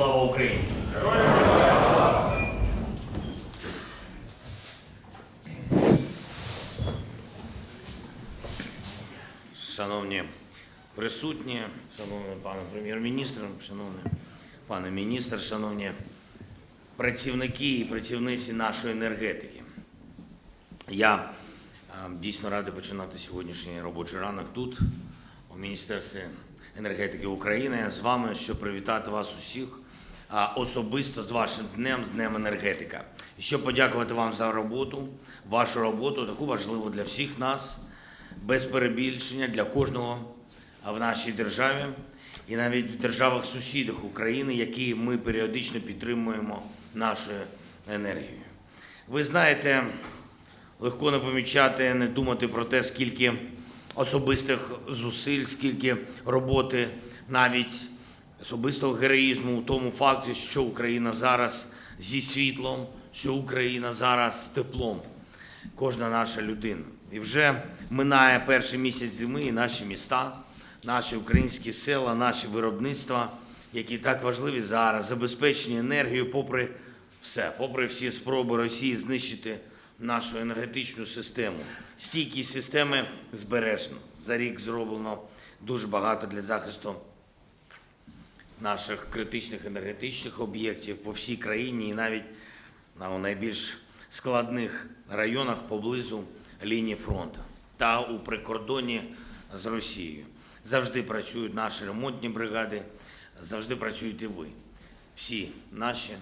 Слава Україні! Шановні присутні, шановний пане прем'єр-міністр, шановний пане міністр, шановні працівники і працівниці нашої енергетики. Я е, дійсно радий починати сьогоднішній робочий ранок тут, у Міністерстві енергетики України, з вами, щоб привітати вас усіх особисто з вашим днем, з Днем енергетика. І щоб подякувати вам за роботу, вашу роботу, таку важливу для всіх нас, без перебільшення для кожного в нашій державі і навіть в державах-сусідах України, які ми періодично підтримуємо нашою енергією. Ви знаєте, легко не помічати, не думати про те, скільки особистих зусиль, скільки роботи, навіть особистого героїзму у тому факті, що Україна зараз зі світлом, що Україна зараз з теплом. Кожна наша людина. І вже минає перший місяць зими, і наші міста, наші українські села, наші виробництва, які так важливі зараз, забезпечені енергією, попри все, попри всі спроби Росії знищити нашу енергетичну систему. Стійкість системи збережена. За рік зроблено дуже багато для захисту наших критичних енергетичних об'єктів по всій країні і навіть на у найбільш складних районах поблизу лінії фронту та у прикордоні з Росією. Завжди працюють наші ремонтні бригади, завжди працюєте ви, всі наші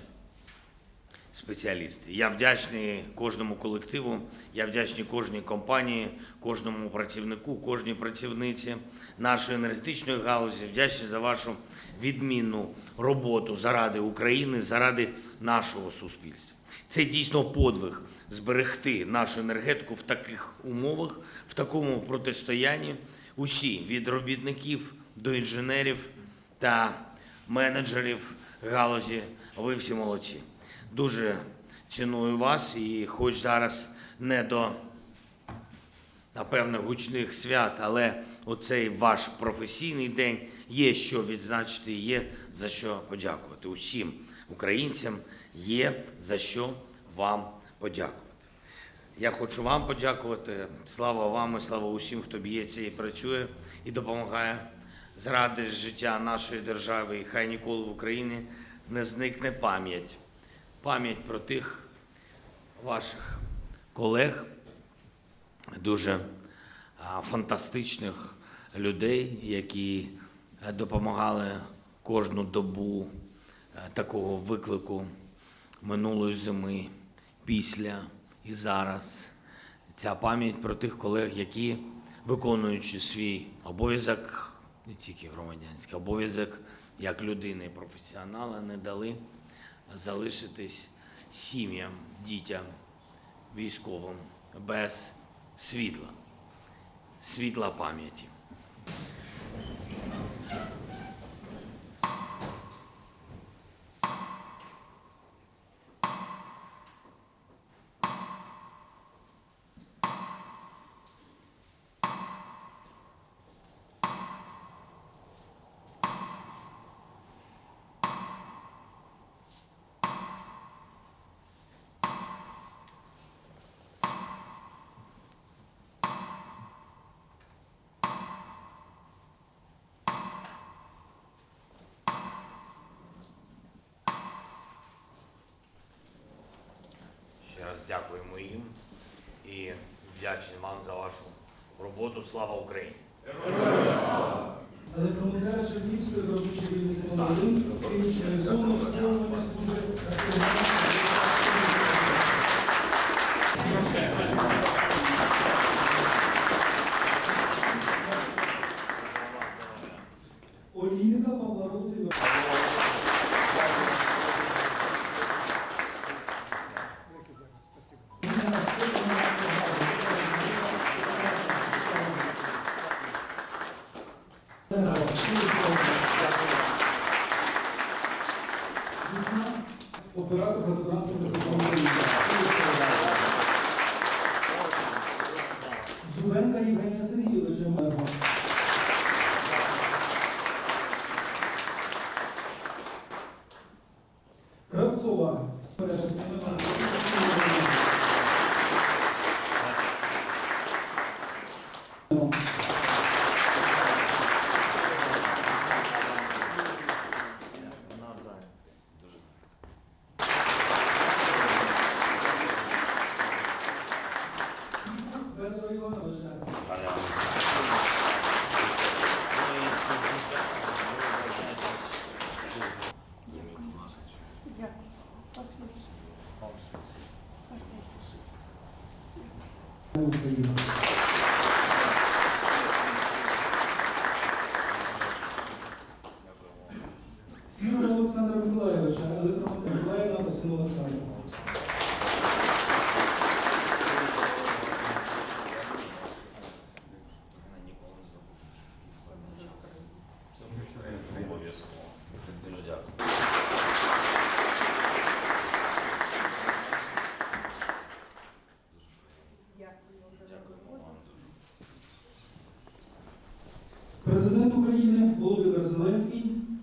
спеціалісти. Я вдячний кожному колективу, я вдячний кожній компанії, кожному працівнику, кожній працівниці нашої енергетичної галузі. Вдячний за вашу відмінну роботу заради України, заради нашого суспільства. Це дійсно подвиг зберегти нашу енергетику в таких умовах, в такому протистоянні. Усі від робітників до інженерів та менеджерів галузі. Ви всі молодці. Дуже ціную вас і хоч зараз не до напевно гучних свят, але оцей ваш професійний день є що відзначити, є за що подякувати. Усім українцям є за що вам подякувати. Я хочу вам подякувати. Слава вам і слава усім, хто б'ється і працює і допомагає зради життя нашої держави. І хай ніколи в Україні не зникне пам'ять. Пам'ять про тих ваших колег, дуже фантастичних людей, які е, допомагали кожну добу е, такого виклику минулої зими, після і зараз. Ця пам'ять про тих колег, які, виконуючи свій обов'язок, не тільки громадянський обов'язок як людини і професіонала, не дали залишитись сім'ям, дітям, військовим без світла, світла пам'яті. Дякуємо їм і вдячні вам за вашу роботу. Слава Україні! Електромонтера Чернівської виробничої вулиці номер лауреату Казанацького Казанського Зубенка Євгенія Сергійовича Мега. Кравцова. Переша Семена. Дуже.